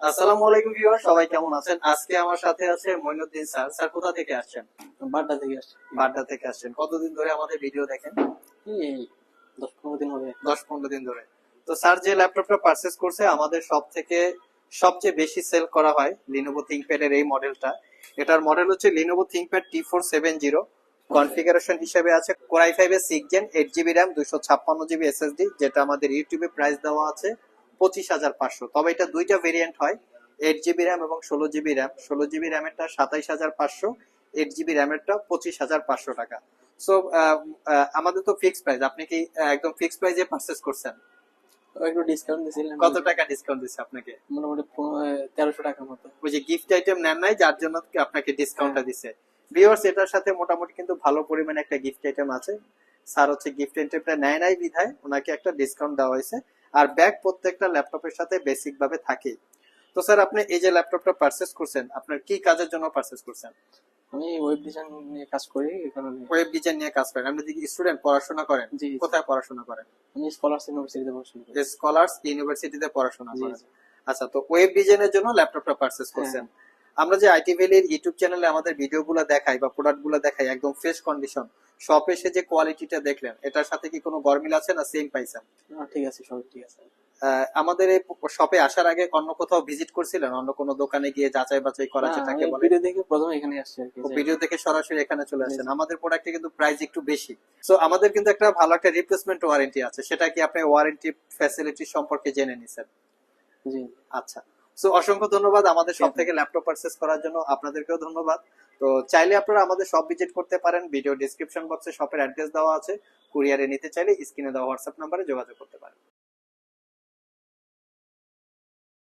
আসসালামু আলাইকুম ভিউয়ার সবাই কেমন আছেন? আজকে আমার সাথে আছে মইনুদ্দিন স্যার। স্যার কোথা থেকে আসছেন? বাড্ডা থেকে আসছি। বাড্ডা থেকে আসছেন। কতদিন ধরে আমাদের ভিডিও দেখেন? দশ পনেরো দিন হবে। দশ পনেরো দিন ধরে। তো স্যার যে ল্যাপটপটা পারচেস করছে আমাদের সব থেকে সবচেয়ে বেশি সেল করা হয় লিনোভো থিংকপ্যাড এর এই মডেলটা এটার মডেল হচ্ছে Lenovo ThinkPad T four seven zero configuration হিসেবে আছে কোরাই ফাইভ এর six gen eight GB RAM দুইশো ছাপ্পান্ন জিবি এসএসডি যেটা আমাদের ইউটিউবে প্রাইস দেওয়া আছে। পঁচিশ হাজার পাঁচশো। তবে এটা দুইটা ভেরিয়েন্ট হয়। এইট জিবি র্যাম এবং ষোলো জিবি র্যাম ষোলো জিবি র্যামেরটা সাতাইশ হাজার পাঁচশো। এইট জিবি র্যামেরটা পঁচিশ হাজার পাঁচশো টাকা। সো আমাদের তো ফিক্সড প্রাইস আপনি কি একদম ফিক্সড প্রাইসে পারচেস করছেন? একটু ডিসকাউন্ট দিয়েছিলেন কত টাকা ডিসকাউন্ট দিচ্ছে আপনাকে? মোটামুটি তেরোশো টাকার মতো। ওই যে গিফট আইটেম নেন নাই যার জন্য আপনাকে ডিসকাউন্টটা দিছে। ভিউয়ার্স এটার সাথে মোটামুটি কিন্তু ভালো পরিমাণে একটা গিফট আইটেম আছে। স্যার হচ্ছে গিফট আইটেমটা নেয় নাই বিধায় ওনাকে একটা ডিসকাউন্ট দেওয়া হয়েছে। আর ব্যাগ প্রত্যেকটা ল্যাপটপের সাথে বেসিক ভাবে থাকে। তো স্যার আপনি এই যে ল্যাপটপটা পারচেজ করছেন আপনার কি কাজের জন্য পারচেজ করছেন? আমি ওয়েব ডিজাইন নিয়ে কাজ করি এই কারণে। ওয়েব ডিজাইন নিয়ে কাজ করেন। আপনি কি স্টুডেন্ট পড়াশোনা করেন? জি কোথায় পড়াশোনা করেন? আমি স্কলার্স ইউনিভার্সিটিতে পড়াশোনা করি। স্কলার্স ইউনিভার্সিটিতে পড়াশোনা করেন। আচ্ছা তো ওয়েব ডিজাইনের জন্য ল্যাপটপটা পারচেজ হ্যাঁ। করছেন। আমরা যে আইটি ভ্যালির ইউটিউব চ্যানেলে আমাদের ভিডিওগুলো দেখাই বা প্রোডাক্টগুলো দেখাই একদম ফ্রেশ কন্ডিশন শপে এসে যে কোয়ালিটিটা দেখলেন এটার সাথে কি কোনো গরমিল আছে না সেম পাইছেন ঠিক আছে সব ঠিক আছে। আমাদের এই শপে আসার আগে অন্য কোথাও ভিজিট করছিলেন? অন্য কোনো দোকানে গিয়ে যাচাই বাছাই করা যেটাকে বলে ভিডিও দেখে প্রথমে এখানে আসছি ভিডিও দেখে সরাসরি এখানে চলে আসেন। আমাদের প্রোডাক্টে কিন্তু প্রাইস একটু বেশি। সো আমাদের কিন্তু একটা ভালো একটা রিপ্লেসমেন্ট ওয়ারেন্টি আছে। সেটা কি আপনি ওয়ারেন্টি ফ্যাসিলিটি সম্পর্কে জেনে নিছেন? জি। আচ্ছা। সো অসংখ্য ধন্যবাদ আমাদের সব থেকে ল্যাপটপ পারচেস করার জন্য। আপনাদেরকেও ধন্যবাদ। তো চাইলে আপনারা আমাদের সব ভিজিট করতে পারেন। ভিডিও ডিসক্রিপশন বক্সে শপের অ্যাড্রেস দেওয়া আছে। কুরিয়ারে নিতে চাইলে স্ক্রিনে দেওয়া হোয়াটসঅ্যাপ নাম্বারে যোগাযোগ করতে পারেন।